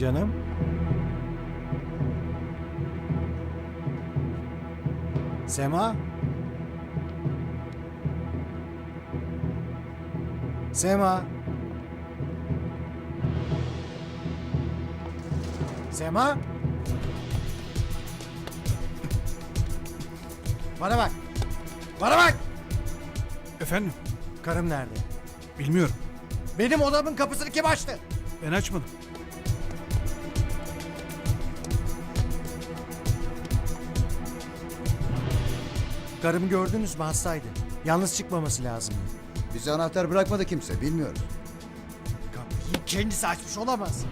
Canım. Sema? Sema? Sema? Bana bak. Bana bak. Efendim? Karım nerede? Bilmiyorum. Benim odamın kapısını kim açtı? Ben açmadım. Karımı gördünüz mü hastaydı. Yalnız çıkmaması lazım. Bize anahtar bırakmadı kimse bilmiyoruz. Kapıyı kendisi açmış olamaz.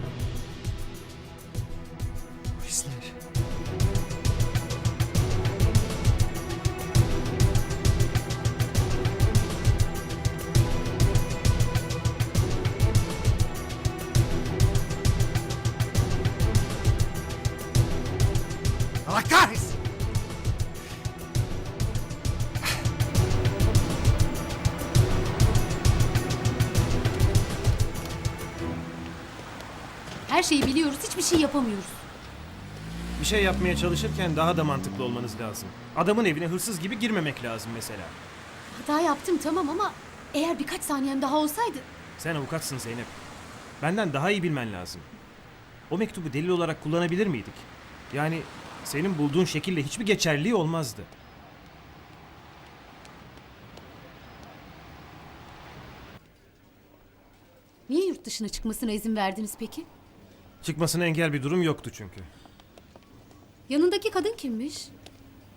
Her şeyi biliyoruz, hiçbir şey yapamıyoruz. Bir şey yapmaya çalışırken daha da mantıklı olmanız lazım. Adamın evine hırsız gibi girmemek lazım mesela. Hata yaptım tamam ama eğer birkaç saniyem daha olsaydı... Sen avukatsın Zeynep. Benden daha iyi bilmen lazım. O mektubu delil olarak kullanabilir miydik? Yani senin bulduğun şekilde hiçbir geçerliği olmazdı. Niye yurt dışına çıkmasına izin verdiniz peki? Çıkmasına engel bir durum yoktu çünkü. Yanındaki kadın kimmiş?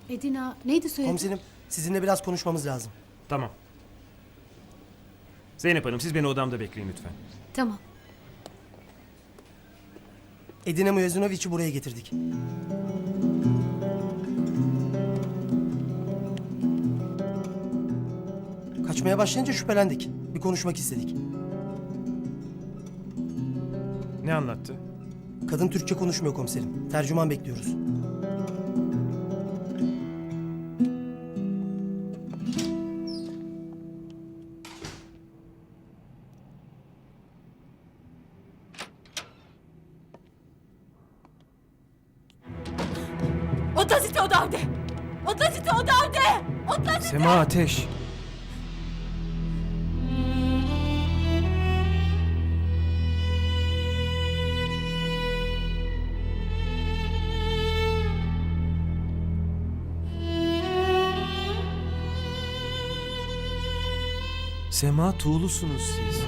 Edina neydi soyadı? Komiserim sizinle biraz konuşmamız lazım. Tamam. Zeynep Hanım siz beni odamda bekleyin lütfen. Tamam. Edine Mujezinoviç'i buraya getirdik. Kaçmaya başlayınca şüphelendik. Bir konuşmak istedik. Ne anlattı? Kadın Türkçe konuşmuyor komiserim. Tercüman bekliyoruz. Otazite odavde! Otazite odavde! Otazite! Sema Ateş. Sema Tuğlusunuz siz.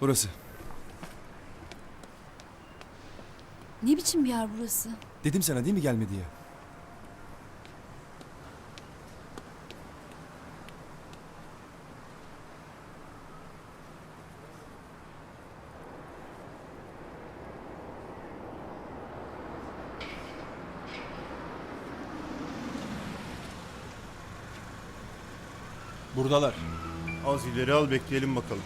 Burası. Ne biçim bir yer burası? Dedim sana değil mi gelme diye. Buradalar. Az ileri al bekleyelim bakalım.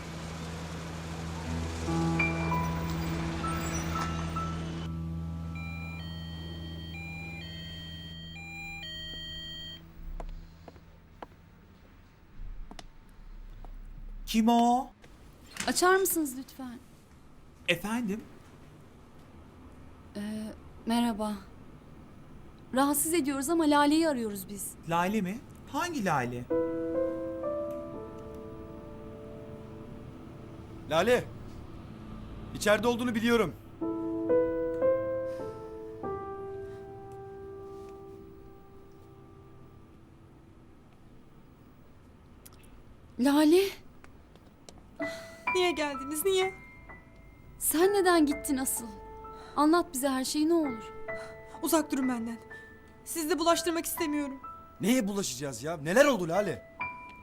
Kim o? Açar mısınız lütfen? Efendim? Merhaba. Rahatsız ediyoruz ama Lale'yi arıyoruz biz. Lale mi? Hangi Lale? Lale. İçeride olduğunu biliyorum. Lale, Niye geldiniz? Niye? sen neden gittin asıl? Anlat bize her şeyi ne olur. Uzak durun benden. Sizi de bulaştırmak istemiyorum. Neye bulaşacağız ya? Neler oldu Lale?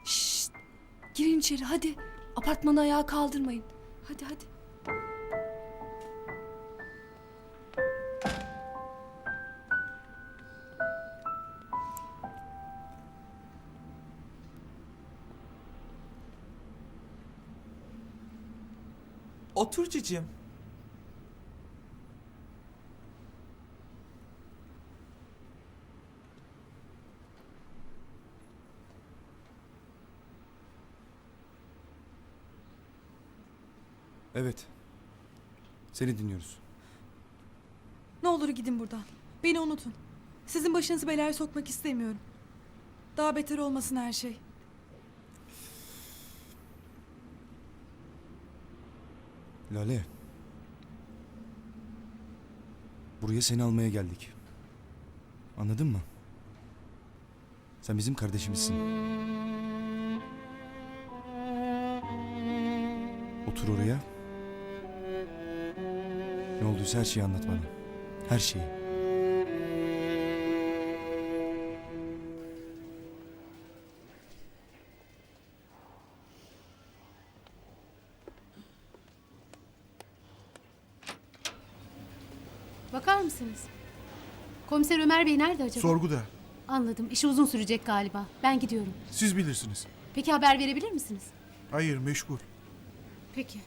Şşt! Girin içeri hadi. Apartmanı ayağa kaldırmayın. Hadi hadi. Otur cicim. Evet. Seni dinliyoruz. Ne olur gidin buradan. Beni unutun. Sizin başınızı belaya sokmak istemiyorum. Daha beter olmasın her şey. Lale. Buraya seni almaya geldik. Anladın mı? Sen bizim kardeşimizsin. Otur oraya. Ne olduysa her şeyi anlat bana. Her şeyi. Bakar mısınız? Komiser Ömer Bey nerede acaba? Sorguda. Anladım. İşi uzun sürecek galiba. Ben gidiyorum. Siz bilirsiniz. Peki haber verebilir misiniz? Hayır meşgul. Peki.